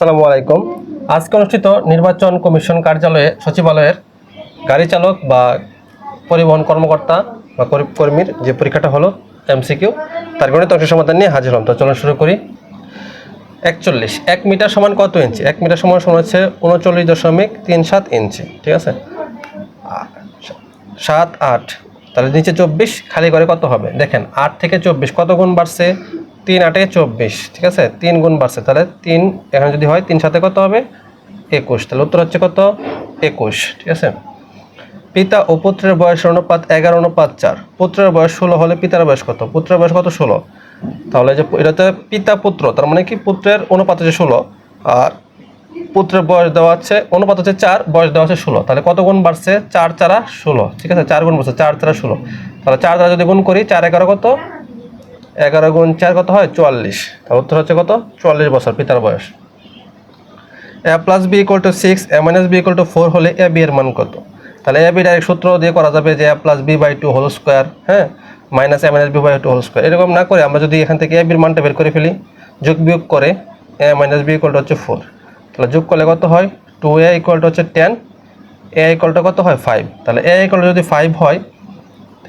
আসসালামু আলাইকুম। আজকে অনুষ্ঠিত নির্বাচন কমিশন কার্যালয়ে সচিবালয়ের গাড়ি চালক বা পরিবহন কর্মকর্তা বা কর্মী- কর্মীর যে পরীক্ষাটা হলো, এমসিকিউ, তার গণিত অংশ সমাধান নিয়ে হাজির হলাম। তো চলুন শুরু করি। একচল্লিশ, এক মিটার সমান কত ইঞ্চি? এক মিটার সমান সমান হচ্ছে উনচল্লিশ দশমিক তিন সাত ইঞ্চি, ঠিক আছে? সাত আট, তাহলে নিচে চব্বিশ, খালি করে কত হবে? দেখেন, আট থেকে চব্বিশ, কত গুণ বাড়ছে? তিন আটে চব্বিশ, ঠিক আছে? তিন গুণ বাড়ছে, তাহলে তিন, এখানে যদি হয়, তিন সাথে কত হবে? একুশ, তাহলে উত্তর হচ্ছে কত? একুশ, ঠিক আছে? পিতা ও পুত্রের বয়সের অনুপাত এগারো, অনুপাত চার। পুত্রের বয়স ষোলো হলে পিতার বয়স কত? পুত্রের বয়স কত? ষোলো। তাহলে যে এটাতে পিতা পুত্র, তার মানে কি? পুত্রের অনুপাত হচ্ছে ষোলো, আর পুত্রের বয়স দেওয়া আছে, অনুপাত হচ্ছে চার, বয়স দেওয়া আছে ষোলো। তাহলে কত গুণ বাড়ছে? চার চারা ষোলো, ঠিক আছে? চার গুণ বাড়ছে, চার চারা ষোলো। তাহলে চার দ্বারা যদি গুণ করি, চার এগারো কত? এগারো গুণ চার কত হয়? চুয়াল্লিশ। তাহলে উত্তর হচ্ছে কত? চুয়াল্লিশ বছর পিতার বয়স। A plus B equal to six A minus B equal to four হলে এ বি এর মান কত? তাহলে এ বি ডাইরেক্ট সূত্র দিয়ে করা যাবে যে A plus B by two whole square হ্যাঁ? Minus A minus B by two whole square এরকম না করে আমরা যদি এখান থেকে এ বির মানটা বের করে ফেলি, যোগ বিয়োগ করে A minus B equal to হচ্ছে ফোর তাহলে যোগ করলে কত হয়? টু এ ইকুয়াল টু হচ্ছে টেন এ ইকুয়াল টু কত হয়? ফাইভ তাহলে এ ইকুয়াল যদি ফাইভ হয়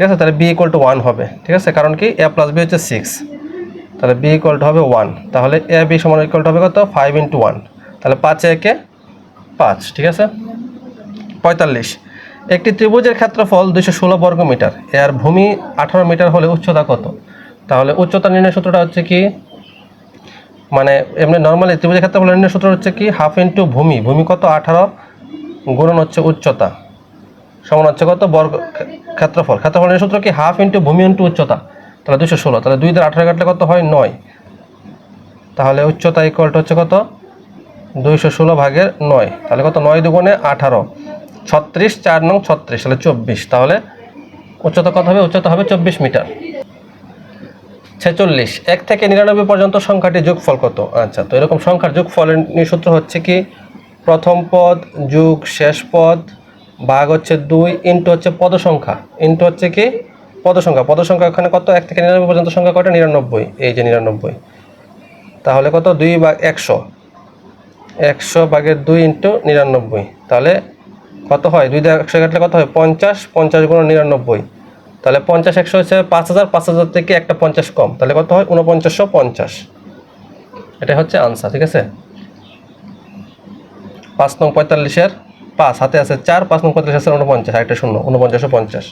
ঠিক আছে? তাহলে বি ইকুয়াল টু ওয়ান হবে। ঠিক আছে? কারণ কি? এ প্লাস বি হচ্ছে সিক্স তাহলে বি ইকুয়াল টু হবে ওয়ান তাহলে এ বি সমান ইকুয়াল টু হবে কত? ফাইভ ইন্টু ওয়ান তাহলে পাঁচে একে পাঁচ, ঠিক আছে? পঁয়তাল্লিশ। একটি ত্রিভুজের ক্ষেত্রফল দুশো ষোলো বর্গ মিটার। এর ভূমি আঠারো মিটার হলে উচ্চতা কত? তাহলে উচ্চতা নির্ণয় সূত্রটা হচ্ছে কি? মানে এমনি নর্মালি ত্রিভুজের ক্ষেত্রফল নির্ণয় সূত্র হচ্ছে কি? হাফ ইন্টু ভূমি। ভূমি কত? আঠারো। গুণন হচ্ছে উচ্চতা। সমান হচ্ছে কত বর্গ ক্ষেত্রফল। ক্ষেত্রফল নির্ণয় সূত্র কি? হাফ ইন্টু ভূমি ইন্টু উচ্চতা। তাহলে দুশো ষোলো। তাহলে দুই দ্বারা আঠারো কাটলে কত হয়? নয়। তাহলে উচ্চতা ইকুয়ালটা হচ্ছে কত? দুইশো ষোলো ভাগের নয়। তাহলে কত? নয় দুগুণে আঠারো। ছত্রিশ, চার নং ছত্রিশ। তাহলে চব্বিশ। তাহলে উচ্চতা কত হবে? উচ্চতা হবে চব্বিশ মিটার। ছেচল্লিশ। এক থেকে নিরানব্বই পর্যন্ত সংখ্যাটি যোগফল কত? আচ্ছা তো এরকম সংখ্যার যোগফলের সূত্র হচ্ছে কি? প্রথম পদ, যুগ শেষ পদ ভাগ হচ্ছে দুই ইন্টু হচ্ছে পদ সংখ্যা ইন্টু হচ্ছে কি? পদ সংখ্যা পদ সংখ্যা ওখানে কত? এক থেকে নিরানব্বই পর্যন্ত সংখ্যা কয়টা? নিরানব্বই। এই যে নিরানব্বই। তাহলে কত? দুই ভাগ একশো। একশো ভাগের দুই ইন্টু নিরানব্বই। তাহলে কত হয়? দুই দিয়ে একশো কাটলে কত হয়? পঞ্চাশ। পঞ্চাশ গুণ নিরানব্বই। তাহলে পঞ্চাশ একশো হচ্ছে পাঁচ হাজার। পাঁচ হাজার থেকে একটা পঞ্চাশ কম। তাহলে কত হয়? উনপঞ্চাশশো পঞ্চাশ। এটা হচ্ছে আনসার ঠিক আছে? পাঁচ নং পঁয়তাল্লিশের পাঁচ, হাতে আছে চার, পাঁচ নং পঁয়তাল্লিশ আছে? উনপঞ্চাশ একটা শূন্য উনপঞ্চাশশো পঞ্চাশ।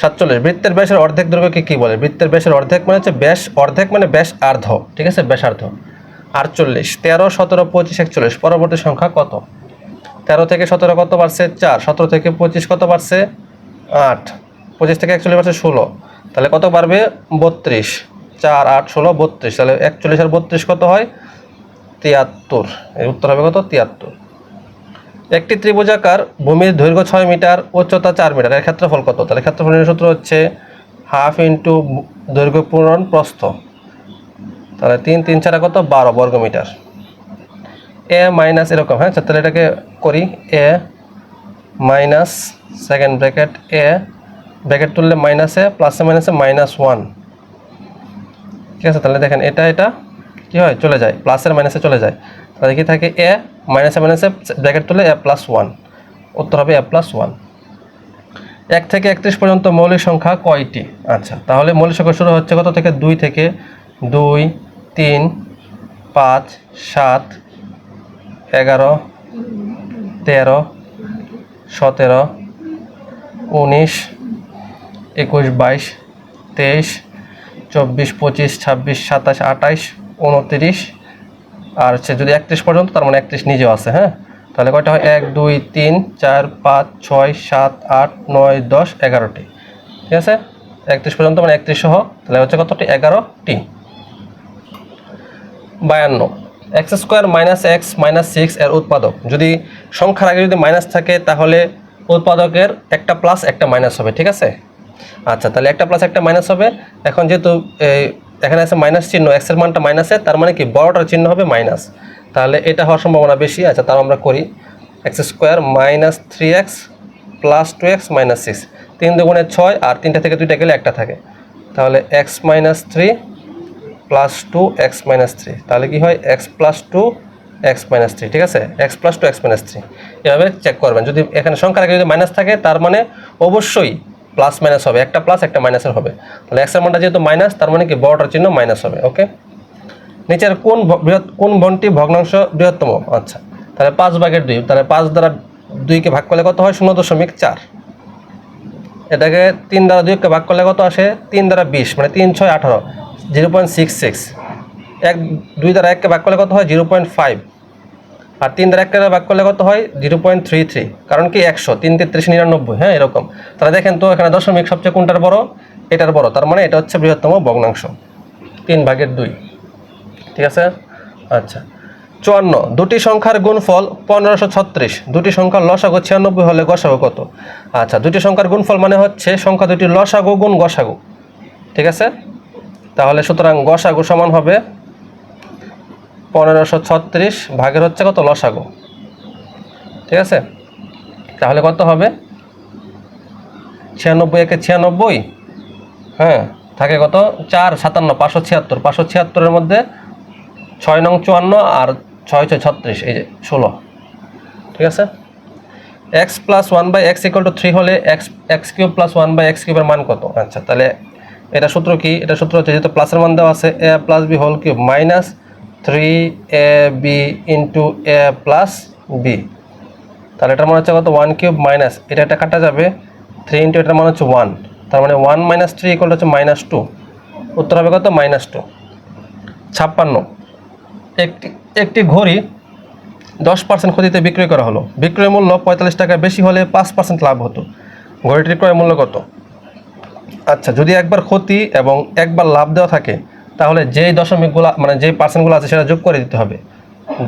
সাতচল্লিশ, বৃত্তের ব্যাসের অর্ধেক দৈর্ঘ্যকে কী বলে? বৃত্তের ব্যাসের অর্ধেক মানে হচ্ছে ব্যাস, অর্ধেক মানে ব্যাস আর্ধ ঠিক আছে? ব্যাসার্ধ। আটচল্লিশ, তেরো, সতেরো, পঁচিশ, একচল্লিশ, পরবর্তী সংখ্যা কত? তেরো থেকে সতেরো কত বাড়ছে? চার, সতেরো থেকে পঁচিশ কত বাড়ছে? আট, পঁচিশ থেকে একচল্লিশ বাড়ছে ষোলো। তাহলে কত বাড়বে? বত্রিশ। চার, আট, ষোলো, বত্রিশ। তাহলে একচল্লিশ আর বত্রিশ কত হয়? তিয়াত্তর। এর উত্তর হবে কত? তিয়াত্তর। একটি ত্রিভুজাকার ভূমির দৈর্ঘ্য ছয় মিটার উচ্চতা চার মিটার। এর ক্ষেত্রফল কত? তাহলে ক্ষেত্রফল সূত্র হচ্ছে হাফ ইন্টু দৈর্ঘ্য পূরণ প্রস্থ। তাহলে তিন তিন চারা কত? বারো বর্গ মিটার। এ মাইনাস এরকম হ্যাঁ? আচ্ছা, তাহলে এটাকে করি। A minus second bracket A bracket তুললে মাইনাসে প্লাসে মাইনাসে মাইনাস ওয়ান। ঠিক আছে? তাহলে দেখেন এটা এটা কি হয়? চলে যায়। প্লাসের মাইনাসে চলে যায়। তাহলে কি থাকে? এ মাইনাসে মাইনাসে ব্র্যাকেট তুলে এ প্লাস ওয়ান। উত্তর হবে এ প্লাস ওয়ান। এক থেকে একত্রিশ পর্যন্ত মৌলিক সংখ্যা কয়টি? আচ্ছা তাহলে মৌলিক সংখ্যা শুরু হচ্ছে কত থেকে? দুই থেকে দুই, তিন, পাঁচ, সাত, এগারো, তেরো, সতেরো, উনিশ, একুশ, বাইশ, তেইশ, চব্বিশ, পঁচিশ, ছাব্বিশ, সাতাশ, আঠাইশ, উনত্রিশ আর হচ্ছে যদি একত্রিশ পর্যন্ত, তার মানে একত্রিশ নিজেও আছে হ্যাঁ? তাহলে কয়টা হয়? এক, দুই, তিন, চার, পাঁচ, ছয়, সাত, আট, নয়, দশ, এগারোটি। ঠিক আছে? একত্রিশ পর্যন্ত মানে একত্রিশ সহ, তাহলে হচ্ছে কতটি? এগারোটি। বায়ান্ন। X square minus X minus six এর উৎপাদক। যদি সংখ্যার আগে যদি মাইনাস থাকে, তাহলে উৎপাদকের একটা প্লাস, একটা মাইনাস হবে, ঠিক আছে? আচ্ছা তাহলে একটা প্লাস, একটা মাইনাস হবে। এখন যেহেতু এখানে আছে মাইনাস চিহ্ন এক্সের মানটা মাইনাসে তার মানে কি বড়টার চিহ্ন হবে মাইনাস। তাহলে এটা হওয়ার সম্ভাবনা বেশি আচ্ছা তাও আমরা করি X square minus three X plus two X minus six. তিন দুগুণে ছয় আর তিনটা থেকে দুইটা গেলে একটা থাকে। তাহলে X minus three plus two X minus three. তাহলে কি হয়? X plus two X minus three, ঠিক আছে? X plus two X minus three. এভাবে চেক করবেন। যদি এখানে সংখ্যার আগে যদি মাইনাস থাকে, তার মানে অবশ্যই প্লাস মাইনাস হবে। একটা প্লাস একটা মাইনাসের হবে। তাহলে এক্সের মানটা যেহেতু মাইনাস তার মানে কি? বড়টার চিহ্ন মাইনাস হবে ওকে নিচের কোন বৃহৎ কোন বনটি ভগ্নাংশ বৃহত্তম? আচ্ছা তাহলে পাঁচ ভাগের দুই, তাহলে পাঁচ দ্বারা দুইকে ভাগ করলে কত হয়? শূন্য দশমিক চার। এটাকে তিন দ্বারা দুইকে ভাগ করলে কত আসে? তিন দ্বারা বিশ মানে তিন, ছয়, আঠারো জিরো পয়েন্ট সিক্স সিক্স এক দুই দ্বারা এককে ভাগ করলে কত হয়? জিরো পয়েন্ট ফাইভ আর তিন দ্বারা একটা ভাগ করলে কত হয়? Zero point three three. কারণ কি একশো? তিন তেত্রিশ নিরানব্বই। হ্যাঁ এরকম। তাহলে দেখেন তো, এখানে দশমিক সবচেয়ে কোনটার বড়? এটার বড়। তার মানে এটা হচ্ছে বৃহত্তম ভগ্নাংশ। তিন ভাগের দুই। ঠিক আছে? আচ্ছা। চুয়ান্ন। দুটি সংখ্যার গুণফল পনেরোশো ছত্রিশ। দুটি সংখ্যার লসাগু ছিয়ানব্বই হলে গসাগু কত? আচ্ছা দুটি সংখ্যার গুণফল মানে হচ্ছে সংখ্যা দুটি লসাগু, গুণ গসাগু। ঠিক আছে? তাহলে সুতরাং গসাগু সমান হবে পনেরোশো ছত্রিশ ভাগের হচ্ছে কত? লসাগু। ঠিক আছে? তাহলে কত হবে? ছিয়ানব্বই একে ছিয়ানব্বই হ্যাঁ থাকে কত? চার, সাতান্ন, পাঁচশো ছিয়াত্তর। পাঁচশো ছিয়াত্তরের মধ্যে ছয় নং চুয়ান্ন আর ছয় ছয় ছত্রিশ, এই যে ষোলো। ঠিক আছে? X plus one by X equal to three হলে X X cube plus one by X কিউবের মান কত? আচ্ছা তাহলে এটা সূত্র কি? এটা সূত্র হচ্ছে যেহেতু প্লাসের মান দেওয়া আছে A plus B whole cube minus three A B into A plus B তাহলে এটার মান হচ্ছে কত? ওয়ান কিউব মাইনাস এটা এটা কাটা যাবে। থ্রি ইন্টু এটার মান হচ্ছে ওয়ান তার মানে ওয়ান মাইনাস থ্রি ইকুয়াল হচ্ছে মাইনাস টু উত্তর হবে কত? মাইনাস টু ছাপ্পান্ন। একটি একটি ঘড়ি দশ পার্সেন্ট ক্ষতিতে বিক্রয় করা হলো। বিক্রয় মূল্য পঁয়তাল্লিশ টাকা বেশি হলে পাঁচ পার্সেন্ট লাভ হতো। ঘড়িটির ক্রয় মূল্য কত? আচ্ছা যদি একবার ক্ষতি এবং একবার লাভ দেওয়া থাকে তাহলে যেই দশমিকগুলো মানে যেই পার্সেন্টগুলো আছে সেটা যোগ করে দিতে হবে।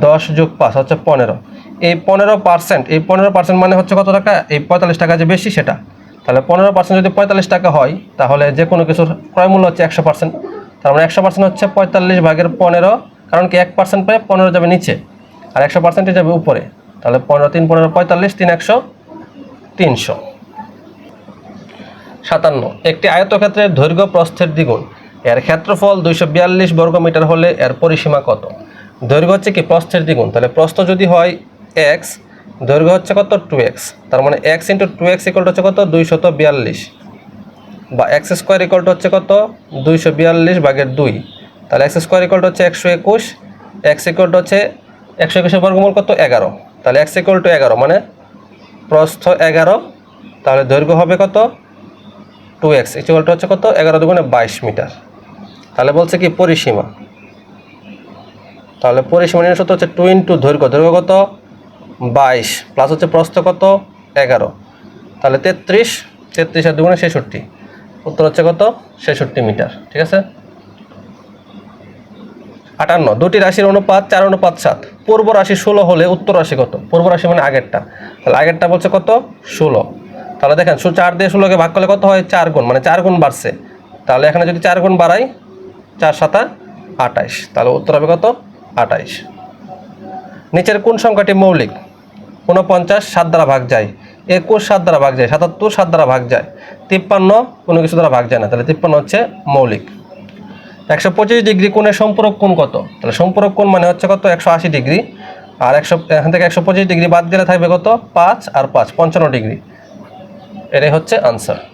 দশ যোগ পাঁচ হচ্ছে পনেরো। এই পনেরো পার্সেন্ট এই পনেরো পার্সেন্ট মানে হচ্ছে কত টাকা? এই পঁয়তাল্লিশ টাকা যে বেশি সেটা। তাহলে পনেরো পার্সেন্ট যদি পঁয়তাল্লিশ টাকা হয়, তাহলে যে কোনো কিছুর ক্রয় মূল্য হচ্ছে একশো পার্সেন্ট তার মানে একশো পার্সেন্ট হচ্ছে পঁয়তাল্লিশ ভাগের পনেরো, কারণ কি এক পার্সেন্ট পায় পনেরো যাবে নিচে, আর একশো পার্সেন্টে যাবে উপরে। তাহলে পনেরো তিন পনেরো পঁয়তাল্লিশ, তিন একশো তিনশো। সাতান্ন। একটি আয়তক্ষেত্রের দৈর্ঘ্য প্রস্থের দ্বিগুণ। এর ক্ষেত্রফল দুইশো বিয়াল্লিশ বর্গমিটার হলে এর পরিসীমা কত? দৈর্ঘ্য হচ্ছে কি প্রস্থের দ্বিগুণ। তাহলে প্রস্থ যদি হয় এক্স দৈর্ঘ্য হচ্ছে কত? টু এক্স তার মানে X into two X equal to হচ্ছে কত? দুইশত বিয়াল্লিশ। বা এক্স স্কোয়ার ইকল্ট হচ্ছে কত? দুইশো বিয়াল্লিশ ভাগের দুই। তাহলে এক্স স্কোয়ার ইকল্ট হচ্ছে একশো একুশ। এক্স ইকল্ট হচ্ছে একশো একুশের বর্গমূল কত? এগারো। তাহলে এক্স ইকল টু এগারো মানে প্রস্থ এগারো। তাহলে দৈর্ঘ্য হবে কত? টু এক্স ইকুয়াল টু হচ্ছে কত? এগারো দুগুণে বাইশ মিটার। তাহলে বলছে কি পরিসীমা। তাহলে পরিসীমা নির্ণয় সূত্র হচ্ছে টু ইন্টু দৈর্ঘ্য। দৈর্ঘ্য কত? বাইশ। প্লাস হচ্ছে প্রস্থ কত? এগারো। তাহলে তেত্রিশ। তেত্রিশ আর দুগুণে ছেষট্টি। উত্তর হচ্ছে কত? ছেষট্টি মিটার। ঠিক আছে? আটান্ন। দুটি রাশির অনুপাত চার, অনুপাত সাত। পূর্ব রাশি ষোলো হলে উত্তর রাশি কত? পূর্ব রাশি মানে আগেরটা। তাহলে আগেরটা বলছে কত? ষোলো। তাহলে দেখেন চার দিয়ে ষোলোকে ভাগ করলে কত হয়? চার গুণ। মানে চার গুণ বাড়ছে। তাহলে এখানে যদি চার গুণ বাড়াই চার সাতা আটাইশ তাহলে উত্তর হবে কত? আটাইশ নিচের কোন সংখ্যাটি মৌলিক? ঊনপঞ্চাশ, সাত দ্বারা ভাগ যায়। একুশ, সাত দ্বারা ভাগ যায়। সাতাত্তর, সাত দ্বারা ভাগ যায়। তিপ্পান্ন, কোনো কিছু দ্বারা ভাগ যায় না। তাহলে তিপ্পান্ন হচ্ছে মৌলিক। একশো পঁচিশ ডিগ্রি কোণের সম্পূরক কোণ কত? তাহলে সম্পূরক কোণ মানে হচ্ছে কত? একশো আশি ডিগ্রি। আর একশো, এখান থেকে একশো পঁচিশ ডিগ্রি বাদ গেলে থাকবে কত? পাঁচ আর পাঁচ, পঞ্চান্ন ডিগ্রি। এটাই হচ্ছে আনসার।